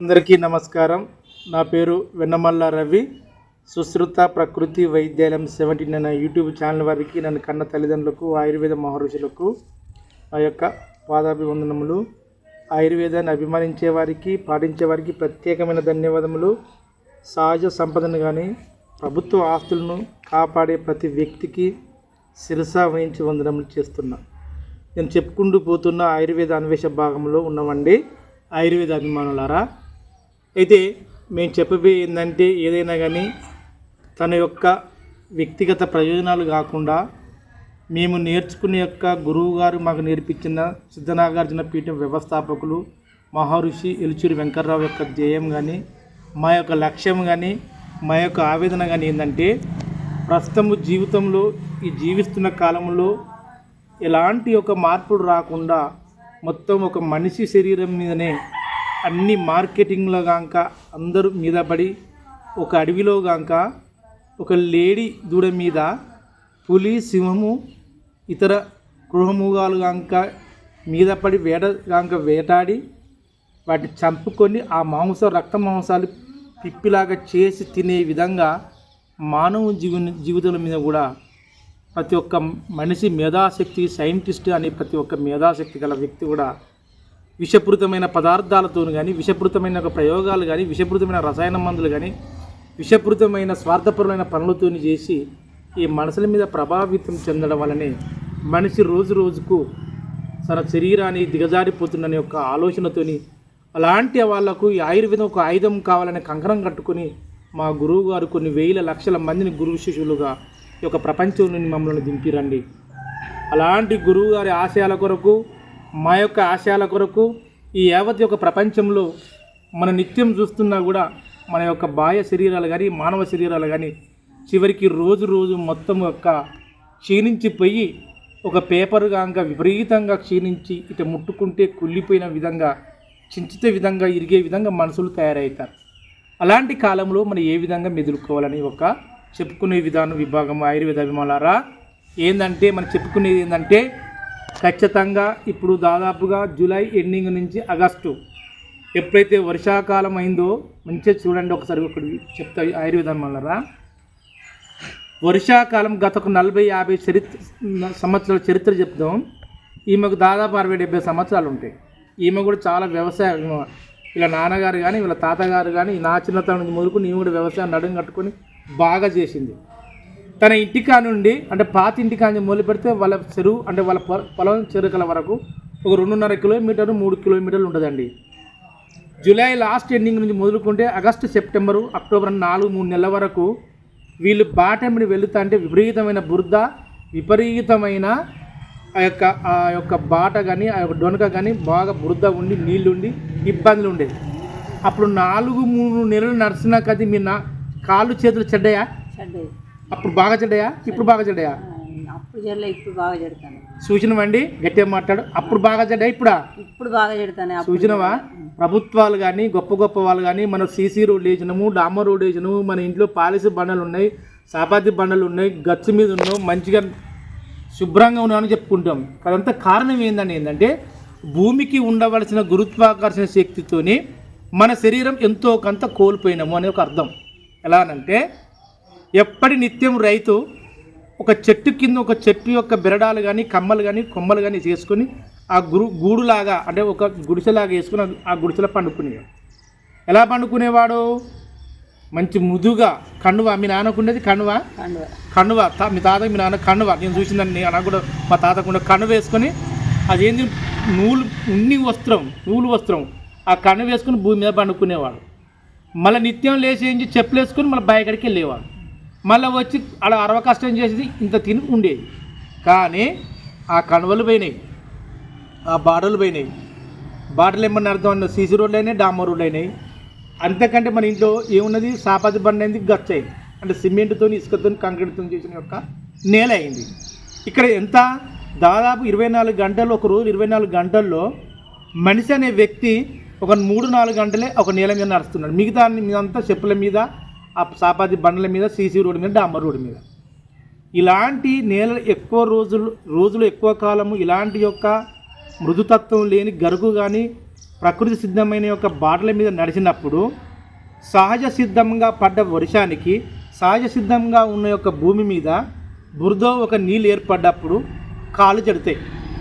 అందరికీ నమస్కారం. నా పేరు వెన్నమల్ల రవి. సుశ్రుత ప్రకృతి వైద్యాలయం సెవెంటీన్ అనే యూట్యూబ్ ఛానల్ వారికి నన్ను కన్న తల్లిదండ్రులకు ఆయుర్వేద మహర్షులకు ఆ యొక్క పాదాభివందనములు. ఆయుర్వేదాన్ని అభిమానించే వారికి పాటించే వారికి ప్రత్యేకమైన ధన్యవాదములు. సహజ సంపదను కానీ ప్రభుత్వ ఆస్తులను కాపాడే ప్రతి వ్యక్తికి శిరసా వహించి వందనములు చేస్తున్నా. నేను చెప్పుకుంటూ పోతున్న ఆయుర్వేద అన్వేష భాగంలో ఉన్నామండి ఆయుర్వేద అభిమానులారా అయితే మేము చెప్పబోయే ఏంటంటే ఏదైనా కానీ తన యొక్క వ్యక్తిగత ప్రయోజనాలు కాకుండా మేము నేర్చుకునే యొక్క గురువు గారు మాకు నేర్పించిన సిద్ధనాగార్జున పీఠం వ్యవస్థాపకులు మహర్షి ఎలుచూరి వెంకర్రావు యొక్క ధ్యేయం కానీ మా యొక్క లక్ష్యం కానీ మా యొక్క ఆవేదన కానీ ఏంటంటే ప్రస్తుతము జీవితంలో ఈ జీవిస్తున్న కాలంలో ఎలాంటి ఒక మార్పులు రాకుండా మొత్తం ఒక మనిషి శరీరం మీదనే అన్ని మార్కెటింగ్లో కాక అందరూ మీద పడి ఒక అడవిలో కాక ఒక లేడీ దూడ మీద పులి సింహము ఇతర గృహమూగాలు కాక మీద పడి వేట కాక వేటాడి వాటిని చంపుకొని ఆ మాంసం రక్త మాంసాలు పిప్పిలాగా చేసి తినే విధంగా మానవ జీవ జీవితాల మీద కూడా ప్రతి ఒక్క మనిషి మేధాశక్తి సైంటిస్ట్ అనే ప్రతి ఒక్క మేధాశక్తి గల వ్యక్తి కూడా విషపూరితమైన పదార్థాలతో కానీ విషపూరితమైన ఒక ప్రయోగాలు కానీ విషపూరితమైన రసాయన మందులు కానీ విషపూరితమైన స్వార్థపరమైన పనులతో చేసి ఈ మనసుల మీద ప్రభావితం చెందడం వలనే మనిషి రోజు రోజుకు తన శరీరాన్ని దిగజారిపోతుందనే ఒక ఆలోచనతోని అలాంటి వాళ్ళకు ఈ ఆయుర్వేదం ఒక ఆయుధం కావాలనే కంకణం కట్టుకొని మా గురువు గారు కొన్ని వేల లక్షల మందిని గురువు శిష్యులుగా ఈ యొక్క ప్రపంచం నుండి మమ్మల్ని దింపిరండి. అలాంటి గురువు గారి ఆశయాల కొరకు మా యొక్క ఆశయాల కొరకు ఈ యావత్ యొక్క ప్రపంచంలో మన నిత్యం చూస్తున్నా కూడా మన యొక్క బాహ్య శరీరాలు కానీ మానవ శరీరాలు కానీ చివరికి రోజు రోజు మొత్తం యొక్క క్షీణించిపోయి ఒక పేపర్ కాక విపరీతంగా క్షీణించి ఇటు ముట్టుకుంటే కుళ్ళిపోయిన విధంగా చించితే విధంగా ఇరిగే విధంగా మనుషులు తయారవుతారు అలాంటి కాలంలో మనం ఏ విధంగా మెదులుకోవాలని ఒక చెప్పుకునే విధానం విభాగం ఆయుర్వేద అభిమానులారా? ఏంటంటే మనం చెప్పుకునేది ఏంటంటే ఖచ్చితంగా ఇప్పుడు దాదాపుగా జూలై ఎండింగ్ నుంచి ఆగస్టు ఎప్పుడైతే వర్షాకాలం అయిందో మంచిగా చూడండి ఒకసారి ఒకటి చెప్తా ఆయుర్వేదం వల్లరా వర్షాకాలం గత ఒక నలభై యాభై చరిత్ర సంవత్సరాల చరిత్ర చెప్తాం ఈమెకు దాదాపు అరవై డెబ్బై సంవత్సరాలు ఉంటాయి. ఈమె కూడా చాలా వ్యవసాయం ఇలా నాన్నగారు కానీ వీళ్ళ తాతగారు కానీ నా చిన్నతనం నుంచి నేను ఈమె కూడా వ్యవసాయం నడుం కట్టుకొని బాగా చేసింది. తన ఇంటికా నుండి అంటే పాత ఇంటికా నుంచి మొదలు పెడితే వాళ్ళ చెరువు అంటే వాళ్ళ పొలం చెరుకల వరకు ఒక రెండున్నర కిలోమీటర్ మూడు కిలోమీటర్లు ఉంటుందండి. జూలై లాస్ట్ ఎండింగ్ నుంచి మొదలుకుంటే ఆగస్టు సెప్టెంబరు అక్టోబర్ నాలుగు మూడు నెలల వరకు వీళ్ళు బాటమిని వెళుతా అంటే విపరీతమైన బురద విపరీతమైన ఆ యొక్క ఆ యొక్క బాట కానీ ఆ యొక్క డొనక కానీ బాగా బురద ఉండి నీళ్ళు ఉండి ఇబ్బందులు ఉండేది అప్పుడు నాలుగు మూడు నెలలు నడిచినా కది మీ నా కాళ్ళు చేతులు చెడ్డయా? చెడ్డాయి. అప్పుడు బాగా చెడ్డయా? ఇప్పుడు బాగా చెడ్డయా? అప్పుడు చెల్లె ఇప్పుడు బాగా చెడతాను. సూచనవండి గట్టిగా మాట్లాడు. అప్పుడు బాగా చెడ్డయా ఇప్పుడా? ఇప్పుడు బాగా చెడతాను సూచనవా? ప్రభుత్వాలు కానీ గొప్ప గొప్ప వాళ్ళు కానీ మన సీసీ రోడ్ వేసినాము డామర్ రోడ్ వేసినాము మన ఇంట్లో పాలసీ బండలు ఉన్నాయి సాపాతి బండలు ఉన్నాయి గచ్చు మీద ఉన్నాం మంచిగా శుభ్రంగా ఉన్నామని చెప్పుకుంటాం. అదంతా కారణం ఏందని ఏంటంటే భూమికి ఉండవలసిన గురుత్వాకర్షణ శక్తితోని మన శరీరం ఎంతో కొంత కోల్పోయినాము అనే ఒక అర్థం. ఎలానంటే ఎప్పటి నిత్యం రైతు ఒక చెట్టు కింద ఒక చెట్టు యొక్క బెరడాలు కానీ కమ్మలు కానీ కొమ్మలు కానీ చేసుకొని ఆ గురు గూడులాగా అంటే ఒక గుడిసెలాగా వేసుకుని ఆ- గుడిసెలో పండుకునేవాడు. ఎలా పండుకునేవాడు? మంచి ముదుగా కన్నువ మీ కండువ కన్నువ తా మీ తాత మీ నాన్న కన్నువ నేను చూసిందని నాకు కూడా మా తాతకుండా కన్ను వేసుకొని అదేంది? నూలు ఉన్ని వస్త్రం నూలు వస్త్రం ఆ కన్ను వేసుకొని భూమి మీద పండుకునేవాడు. మళ్ళీ నిత్యం లేచి ఏంచి చెప్పులు వేసుకొని మళ్ళీ బయకడికి వెళ్ళేవాడు. మళ్ళీ వచ్చి అలా అరవ కష్టం చేసేది ఇంత తిని ఉండేది. కానీ ఆ కనువలు పోయినాయి. ఆ బాటలు పోయినాయి. బాటలు ఏమన్నా అర్థం అన్న సీసీ రోడ్లు అయినాయి డామర్ రోడ్లు అయినాయి. అంతకంటే మన ఇంట్లో ఏమున్నది? సాపాతి బండి అనేది గచ్చ. అంటే సిమెంట్తో ఇసుకతో కంక్రీట్తో చేసిన యొక్క నేల అయింది. ఇక్కడ ఎంత? దాదాపు ఇరవై నాలుగు గంటలు ఒక రోజు ఇరవై నాలుగు గంటల్లో మనిషి అనే వ్యక్తి ఒక మూడు నాలుగు గంటలే ఒక నేల మీద నడుస్తున్నాడు. మిగతా మీదంతా చెప్పుల మీద ఆ సాపాతి బండ్ల మీద సీసీ రోడ్డు మీద డాంబర్ రోడ్డు మీద. ఇలాంటి నేల ఎక్కువ రోజులు రోజులు ఎక్కువ కాలము ఇలాంటి యొక్క మృదుతత్వం లేని గరుగు కానీ ప్రకృతి సిద్ధమైన యొక్క బాటల మీద నడిచినప్పుడు సహజ సిద్ధంగా పడ్డ వర్షానికి సహజ సిద్ధంగా ఉన్న యొక్క భూమి మీద బురద ఒక నీళ్ళు ఏర్పడ్డప్పుడు కాళ్ళు చెడతాయి.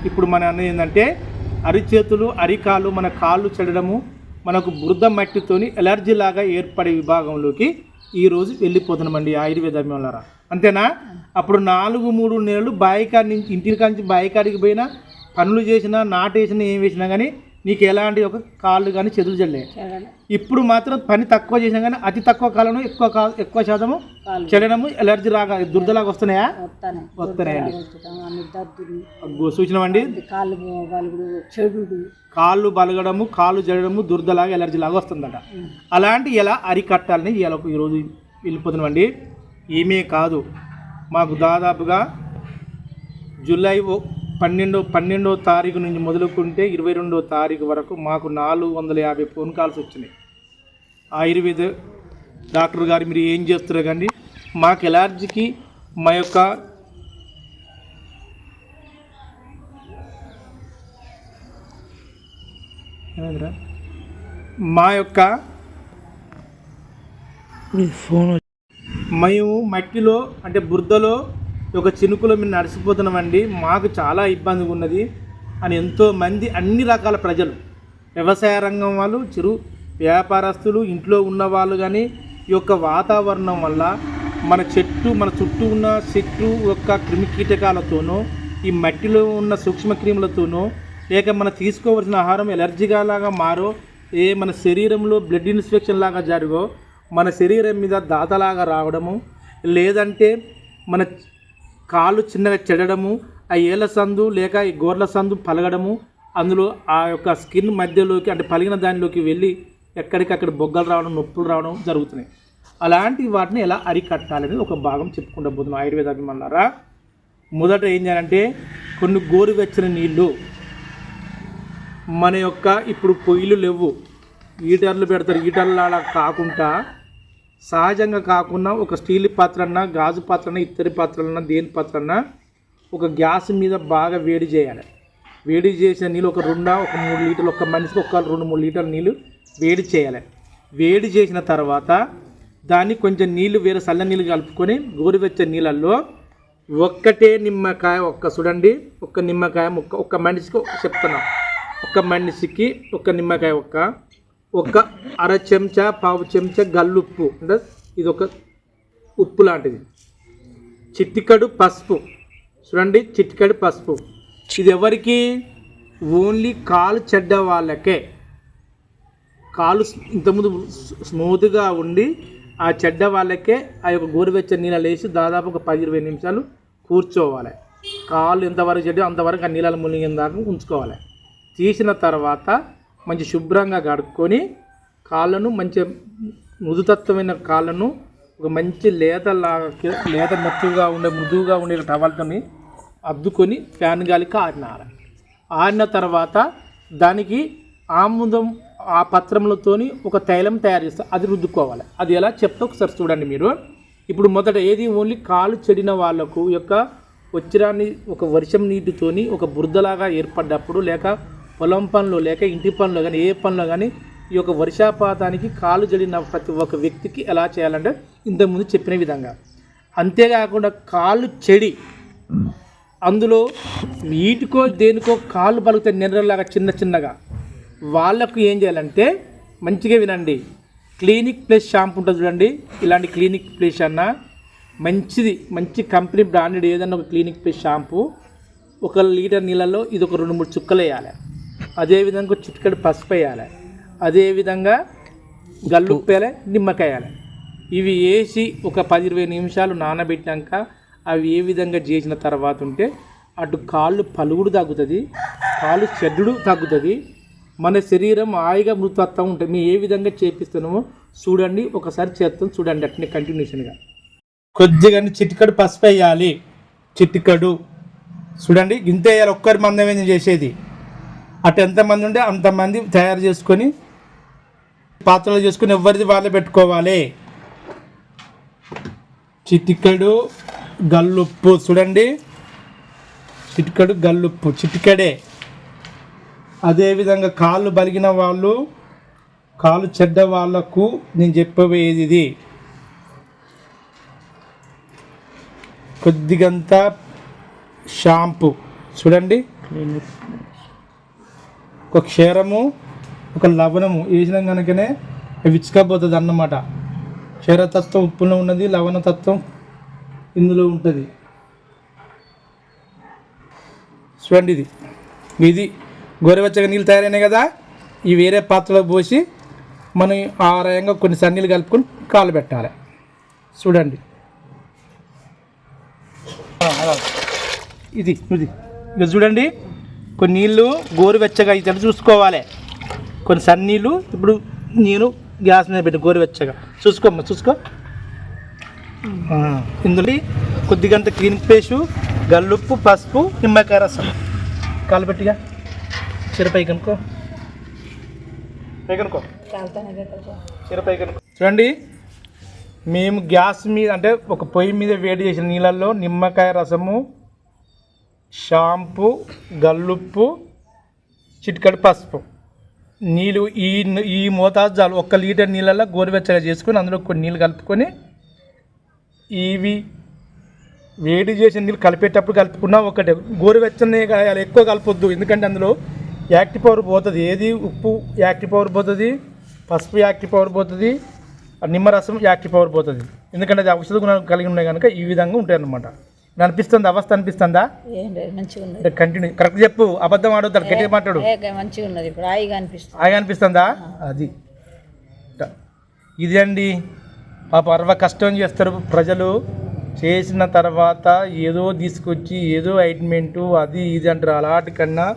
ఇప్పుడు మన ఏంటంటే అరిచేతులు అరికాలు మన కాళ్ళు చెడడము మనకు బురద మట్టితోని ఎలర్జీ లాగా ఏర్పడే విభాగంలోకి ఈరోజు వెళ్ళిపోతున్నామండి ఆయుర్వేదం వల్ల అంతేనా? అప్పుడు నాలుగు మూడు నెలలు బాయికాడి నుంచి ఇంటికాడి నుంచి బాయికాడికి పోయినా పనులు చేసినా నాటేసినా ఏం వేసినా కానీ నీకు ఎలాంటి ఒక కాళ్ళు కానీ చెదులు చెల్లే. ఇప్పుడు మాత్రం పని తక్కువ చేసినా కానీ అతి తక్కువ కాలంలో ఎక్కువ ఎక్కువ శాతము చెల్లడము ఎలర్జీ రాగా దురదలాగా వస్తున్నాయా? వస్తానే. వస్తున్నాయండి. సూచనమండి ఇది కాళ్ళు బలగడము కాళ్ళు జరగడము దురదలాగా ఎలర్జీ లాగా వస్తుందట. అలాంటి ఎలా అరికట్టాలని ఇలా ఈరోజు వెళ్ళిపోతున్నామండి ఏమీ కాదు. మాకు దాదాపుగా జూలై పన్నెండో పన్నెండో తారీఖు నుంచి మొదలుకుంటే ఇరవై రెండో తారీఖు వరకు మాకు నాలుగు వందల యాభై ఫోన్ కాల్స్ వచ్చినాయి ఆయుర్వేద డాక్టర్ గారు మీరు ఏం చేస్తారు కానీ మాకు ఎలర్జీకి మా యొక్క? మా యొక్క ఫోన్ మేము మట్టిలో అంటే బురదలో ఒక చినుకులో మేము నడిచిపోతున్నామండి. మాకు చాలా ఇబ్బందిగా ఉన్నది. అని ఎంతోమంది అన్ని రకాల ప్రజలు వ్యవసాయ రంగం వాళ్ళు చిరు వ్యాపారస్తులు ఇంట్లో ఉన్న వాళ్ళు కానీ ఈ యొక్క వాతావరణం వల్ల మన చెట్టు మన చుట్టూ ఉన్న చెట్టు యొక్క క్రిమి కీటకాలతోనూ ఈ మట్టిలో ఉన్న సూక్ష్మ క్రిములతోనూ లేక మనం తీసుకోవాల్సిన ఆహారం ఎలర్జీగా లాగా మారో ఏ మన శరీరంలో బ్లడ్ ఇన్స్పెక్షన్ లాగా జరుగో మన శరీరం మీద దాతలాగా రావడము లేదంటే మన కాళ్ళు చిన్నగా చెడడము ఆ ఏళ్ళ సందు లేక ఈ గోర్ల సందు పలగడము అందులో ఆ యొక్క స్కిన్ మధ్యలోకి అంటే పలిగిన దానిలోకి వెళ్ళి ఎక్కడికక్కడ బొగ్గలు రావడం నొప్పులు రావడం జరుగుతున్నాయి. అలాంటి వాటిని ఎలా అరికట్టాలని ఒక భాగం చెప్పుకుంటూ పోతున్నాం ఆయుర్వేద అభిమానులారా. మొదట ఏం చేయాలంటే కొన్ని గోరువెచ్చని నీళ్ళు మన యొక్క ఇప్పుడు పొయ్యిలు లేవు హీటర్లు పెడతారు. హీటర్లు అలా కాకుండా సహజంగా కాకుండా ఒక స్టీల్ పాత్రన్నా గాజు పాత్రన్నా ఇత్తడి పాత్రలన్నా దేని పాత్రన్నా ఒక గ్యాస్ మీద బాగా వేడి చేయాలి. వేడి చేసిన నీళ్ళు ఒక రెండు ఒక మూడు లీటర్లు ఒక మనిషికి ఒక రెండు మూడు లీటర్ల నీళ్ళు వేడి చేయాలి. వేడి చేసిన తర్వాత దాన్ని కొంచెం నీళ్ళు వేరే చల్ల నీళ్ళు కలుపుకొని గోరువెచ్చని నీళ్ళల్లో ఒక్కటే నిమ్మకాయ ఒక్క చూడండి ఒక్క నిమ్మకాయ ముక్క ఒక్క మనిషికి ఒక ఒక్క మనిషికి ఒక్క నిమ్మకాయ ఒక్క ఒక అర చెంచా పావు చెంచా గల్లుప్పు. అంటే ఇది ఒక ఉప్పు లాంటిది. చిట్టికడు పసుపు. చూడండి చిట్టికడు పసుపు. ఇది ఎవరికి ఓన్లీ కాలు చెడ్డ వాళ్ళకే. కాలు ఇంతకుముందు స్మూత్గా ఉండి ఆ చెడ్డ వాళ్ళకే ఆ యొక్క గోరువెచ్చని నీళ్ళు వేసి దాదాపు ఒక పది ఇరవై నిమిషాలు కూర్చోవాలి. కాళ్ళు ఎంతవరకు చెడ్డ అంతవరకు ఆ నీళ్ళ మునిగిన దాకా ఉంచుకోవాలి. తీసిన తర్వాత మంచి శుభ్రంగా కడుక్కొని కాళ్ళను మంచి మృదుతత్వమైన కాళ్ళను ఒక మంచి లేత లేత మెత్తగా ఉండే మృదువుగా ఉండే టవల్తోని అద్దుకొని ఫ్యాన్ గాలికి ఆరినారు. ఆరిన తర్వాత దానికి ఆముదం ఆ పత్రములతోని ఒక తైలం తయారు చేస్తారు అది రుద్దుకోవాలి. అది ఎలా చెప్తే ఒకసారి చూడండి మీరు. ఇప్పుడు మొదట ఏది ఓన్లీ కాలు చెడిన వాళ్ళకు యొక్క వచ్చిరాన్ని ఒక వర్షం నీటితోని ఒక బురదలాగా ఏర్పడ్డప్పుడు లేక పొలం పనులు లేక ఇంటి పనులు కానీ ఏ పనులు కానీ ఈ యొక్క వర్షాపాతానికి కాలు జడిన ప్రతి ఒక్క వ్యక్తికి ఎలా చేయాలంటే ఇంతకుముందు చెప్పిన విధంగా. అంతేకాకుండా కాళ్ళు చెడి. అందులో వీటికో దేనికో కాళ్ళు పలుకుతాయి నెర్రలాగా చిన్న చిన్నగా. వాళ్ళకు ఏం చేయాలంటే మంచిగా వినండి. క్లినిక్ ప్లస్ షాంపూ ఉంటుంది చూడండి. ఇలాంటి క్లినిక్ ప్లస్ అన్న మంచిది. మంచి కంపెనీ బ్రాండెడ్ ఏదన్నా ఒక క్లినిక్ ప్లస్ షాంపూ. ఒక లీటర్ నీళ్ళల్లో ఇది ఒక రెండు మూడు చుక్కలు వేయాలి. అదేవిధంగా ఒక చిటికెడు పసుపు వేయాలి. అదేవిధంగా గల్లు వేయాలి నిమ్మకాయ వేయాలి. ఇవి వేసి ఒక పది ఇరవై నిమిషాలు నానబెట్టాక అవి ఏ విధంగా చేసిన తర్వాత ఉంటే అటు కాళ్ళు పలుగుడు తగ్గుతుంది కాళ్ళు చెడ్డుడు తగ్గుతుంది. మన శరీరం హాయిగా మృతత్వం ఉంటుంది. మేము ఏ విధంగా చేపిస్తున్నామో చూడండి ఒకసారి చేస్తాం చూడండి అట్నే కంటిన్యూషన్గా. కొద్దిగా చిటికడు పసుపు వేయాలి. చిటికడు. చూడండి ఇంత వేయాలి ఒక్కరి మందమే చేసేది? అటు ఎంతమంది ఉంటే అంతమంది తయారు చేసుకొని పాత్రలు చేసుకొని ఎవరిది వాళ్ళే పెట్టుకోవాలి. చిటికడు గల్లుప్పు చూడండి. చిటికడు గల్లుప్పు చిటికడే. అదేవిధంగా కాళ్ళు బలిగిన వాళ్ళు కాళ్ళు చెడ్డ వాళ్ళకు నేను చెప్పబోయేది ఇది. కొద్దిగంత షాంపూ చూడండి. ఒక క్షీరము ఒక లవణము. వేసిన కనుకనే విచ్చుకపోతుంది అన్నమాట. క్షీరతత్వం ఉప్పులో ఉన్నది లవణతత్వం ఇందులో ఉంటుంది. చూడండి ఇది. ఇది గోరువెచ్చగా నీళ్ళు తయారైనాయి కదా ఈ వేరే పాత్రలో పోసి మనం ఆరాయంగా కొన్ని సన్నీళ్ళు కలుపుకొని కాలు పెట్టాలి. చూడండి. ఇది ఇది. ఇక చూడండి. కొన్ని నీళ్ళు గోరువెచ్చగా అయితే చూసుకోవాలి. కొన్ని సన్నీళ్ళు ఇప్పుడు నేను గ్యాస్ మీద పెట్టి గోరువెచ్చగా. చూసుకోమ్మా చూసుకో. ఇందులో కొద్దిగంత క్లీన్ పేసు గల్లుప్పు పసుపు నిమ్మకాయ రసం. కాలుపెట్టిగా. చిరపై కనుకో పైకనుకో చిరపై కనుకో చూడండి మేము గ్యాస్ మీద అంటే ఒక పొయ్యి మీద వేడి చేసిన నీళ్ళల్లో నిమ్మకాయ రసము షాంపూ గల్లుప్పు చిటికడి పసుపు. నీళ్ళు ఈ ఈ మోతాదు చాలు. ఒక్క లీటర్ నీళ్ళల్లో గోరువెచ్చగా చేసుకొని అందులో కొన్ని నీళ్ళు కలుపుకొని ఇవి వేడి చేసిన నీళ్ళు కలిపేటప్పుడు కలుపుకున్నా ఒకటే. గోరువెచ్చని కాయాలి ఎక్కువ కలపొద్దు. ఎందుకంటే అందులో యాక్టివ్ పవర్ పోతుంది. ఏది? ఉప్పు యాక్టివ్ పవర్ పోతుంది పసుపు యాక్టివ్ పవర్ పోతుంది ఆ నిమ్మరసం యాక్టివ్ పవర్ పోతుంది. ఎందుకంటే అది ఔషధ గుణాలు కలిగి ఉన్నాయి కనుక ఈ విధంగా ఉంటాయి అన్నమాట అనిపిస్తుంది అవస్థ అనిపిస్తుందా? ఏం లేదు మంచిగా ఉన్నది. కంటిన్యూ కరెక్ట్ చెప్పు అబద్ధం ఆడొద్దు గట్టిగా మాట్లాడు. ఏ, మంచిగా ఉన్నది ఇప్పుడు హాయిగా అనిపిస్తుంది. హాయిగా అనిపిస్తుందా? అది. ఇది అండి పాప అరవ కష్టం చేస్తారు ప్రజలు. చేసిన తర్వాత ఏదో తీసుకొచ్చి ఏదో ఐట్మెంటు అది ఇది అంటారు. అలాంటి కన్నా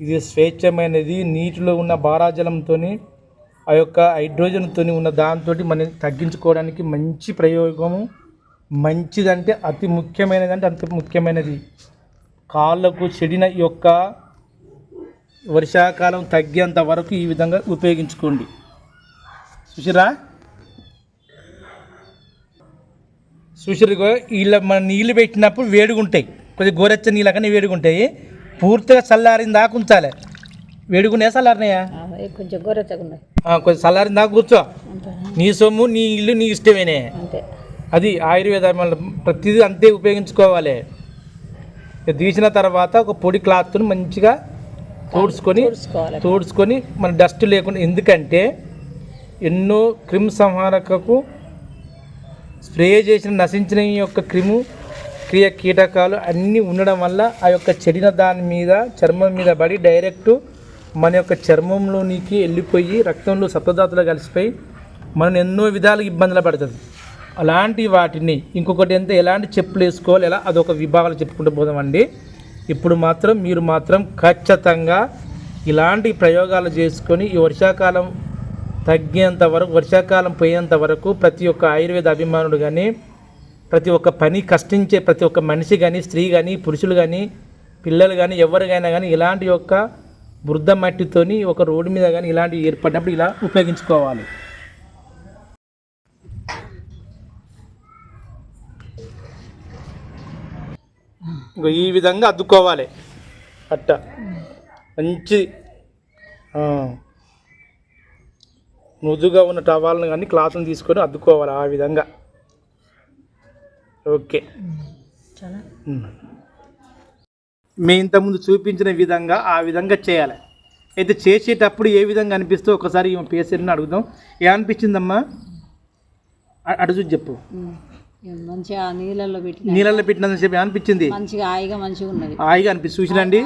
ఇది స్వేచ్ఛమైనది. నీటిలో ఉన్న బారాజలంతో ఆ యొక్క హైడ్రోజన్తో ఉన్న దాంతో మనం తగ్గించుకోవడానికి మంచి ప్రయోగము. మంచిదంటే అతి ముఖ్యమైనది అంటే అంత ముఖ్యమైనది. కాళ్ళకు చెడిన యొక్క వర్షాకాలం తగ్గేంత వరకు ఈ విధంగా ఉపయోగించుకోండి. చూసిరా చూసిరుగో వీళ్ళ మన నీళ్ళు పెట్టినప్పుడు వేడిగా ఉంటాయి కొద్దిగా గోరెచ్చ నీళ్ళ కానీ వేడిగా ఉంటాయి పూర్తిగా చల్లారిన దాకా ఉంచాలి. వేడిగున్నాయా చల్లారినాయా? కొంచెం ఆ, కొంచెం చల్లారిన దాకా కూర్చో. నీ సొమ్ము నీ ఇల్లు నీ ఇష్టమేనే. అంతే. అది ఆయుర్వేద ప్రతిదీ అంతే ఉపయోగించుకోవాలి. తీసిన తర్వాత ఒక పొడి క్లాత్ని మంచిగా తోడుచుకొని తోడుచుకొని మన డస్ట్ లేకుండా ఎందుకంటే ఎన్నో క్రిమి సంహారకకు స్ప్రే చేసిన నశించిన యొక్క క్రిము క్రియ కీటకాలు అన్నీ ఉండడం వల్ల ఆ యొక్క చెడిన దాని మీద చర్మం మీద పడి డైరెక్ట్ మన యొక్క చర్మంలోనికి వెళ్ళిపోయి రక్తంలో సప్తధాతులు కలిసిపోయి మనం ఎన్నో విధాలుగా ఇబ్బందులు పడుతుంది. అలాంటి వాటిని ఇంకొకటి ఎంత ఎలాంటి చెప్పులు వేసుకోవాలి ఎలా అదొక విభాగాలు చెప్పుకుంటూ పోదామండి. ఇప్పుడు మాత్రం మీరు మాత్రం ఖచ్చితంగా ఇలాంటి ప్రయోగాలు చేసుకొని ఈ వర్షాకాలం తగ్గేంత వరకు వర్షాకాలం పోయేంత వరకు ప్రతి ఒక్క ఆయుర్వేద అభిమానుడు కానీ ప్రతి ఒక్క పని కష్టించే ప్రతి ఒక్క మనిషి కానీ స్త్రీ కానీ పురుషులు కానీ పిల్లలు కానీ ఎవరికైనా కానీ ఇలాంటి యొక్క బృద్ధ మట్టితోని ఒక రోడ్డు మీద కానీ ఇలాంటివి ఏర్పడినప్పుడు ఇలా ఉపయోగించుకోవాలి. ఇంకో ఈ విధంగా అద్దుకోవాలి. అట్ట. మంచి. మృదుగా ఉన్న టవాలను కానీ క్లాత్ని తీసుకొని అద్దుకోవాలి ఆ విధంగా. ఓకే. చాలా. ఉమ్. మీ ఇంతకుముందు చూపించిన విధంగా ఆ విధంగా చేయాలి. అయితే చేసేటప్పుడు ఏ విధంగా అనిపిస్తూ ఒకసారి ఈమె పేషెంట్ని అడుగుదాం. ఏమనిపించిందమ్మా? అ- అటు చూసి చెప్పు. మంచిగా నీళ్ళల్లో పెట్టిన నీళ్ళల్లో పెట్టినంత సేపు ఏమనిపించింది మంచిగా హాయిగా మంచిగా ఉన్నది. హాయిగా అనిపిస్తుంది. చూసినండి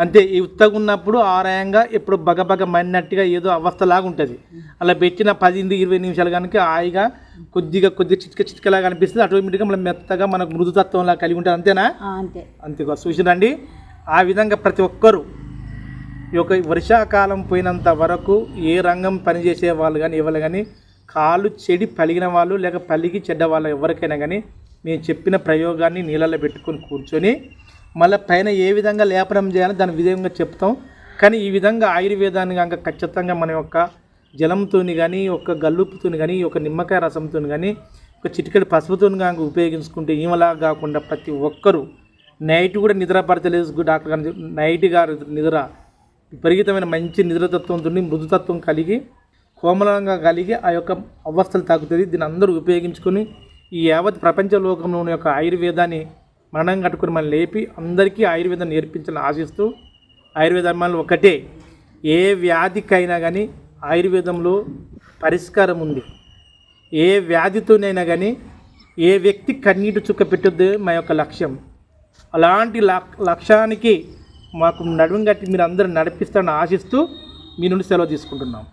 అంతే ఈ ఉత్తగా ఉన్నప్పుడు ఆరాయంగా ఎప్పుడు బగబగ మన్నట్టుగా ఏదో అవస్థలాగా ఉంటుంది. అలా పెట్టిన పది ఇరవై నిమిషాలు కనుక హాయిగా కొద్దిగా కొద్దిగా చిట్క చిట్కలాగా అనిపిస్తుంది. ఆటోమేటిక్గా మనం మెత్తగా మనకు మృదుతత్వంలా కలిగి ఉంటుంది. అంతేనా? అంతే. అంతే చూసిరండి? ఆ విధంగా ప్రతి ఒక్కరూ ఈ యొక్క వర్షాకాలం పోయినంత వరకు ఏ రంగం పనిచేసే వాళ్ళు కానీ ఎవరు కానీ కాలు చెడి పలిగిన వాళ్ళు లేక పలిగి చెడ్డ వాళ్ళు ఎవరికైనా కానీ మేము చెప్పిన ప్రయోగాన్ని నీళ్ళలో పెట్టుకొని కూర్చొని మళ్ళీ పైన ఏ విధంగా లేపనం చేయాలో దాని విధంగా చెప్తాం. కానీ ఈ విధంగా ఆయుర్వేదాన్ని కనుక ఖచ్చితంగా మన యొక్క జలంతోని కానీ ఒక గల్లుపుతో కానీ ఒక నిమ్మకాయ రసంతో కానీ ఒక చిటికెడు పసుపుతో కనుక ఉపయోగించుకుంటే ఈమలా కాకుండా ప్రతి ఒక్కరూ నైట్ కూడా నిద్ర పడతలేదు. డాక్టర్ గారు నైట్ గారు నిద్ర విపరీతమైన మంచి నిద్రతత్వంతో మృదుతత్వం కలిగి కోమలంగా కలిగి ఆ యొక్క అవస్థలు తగ్గుతుంది దీన్ని అందరూ ఉపయోగించుకొని ఈ యావత్ ప్రపంచ లోకంలోని యొక్క ఆయుర్వేదాన్ని మరణం కట్టుకుని మనం లేపి అందరికీ ఆయుర్వేదం నేర్పించాలని ఆశిస్తూ ఆయుర్వేదం ఒకటే. ఏ వ్యాధికైనా కానీ ఆయుర్వేదంలో పరిష్కారం ఉంది. ఏ వ్యాధితోనైనా కానీ ఏ వ్యక్తి కన్నీటి చుక్క పెట్టద్దు మా యొక్క లక్ష్యం. అలాంటి లక్ లక్ష్యానికి మాకు నడుము గట్టి మీరు అందరూ నడిపిస్తారని ఆశిస్తూ మీ నుండి సెలవు తీసుకుంటున్నాం.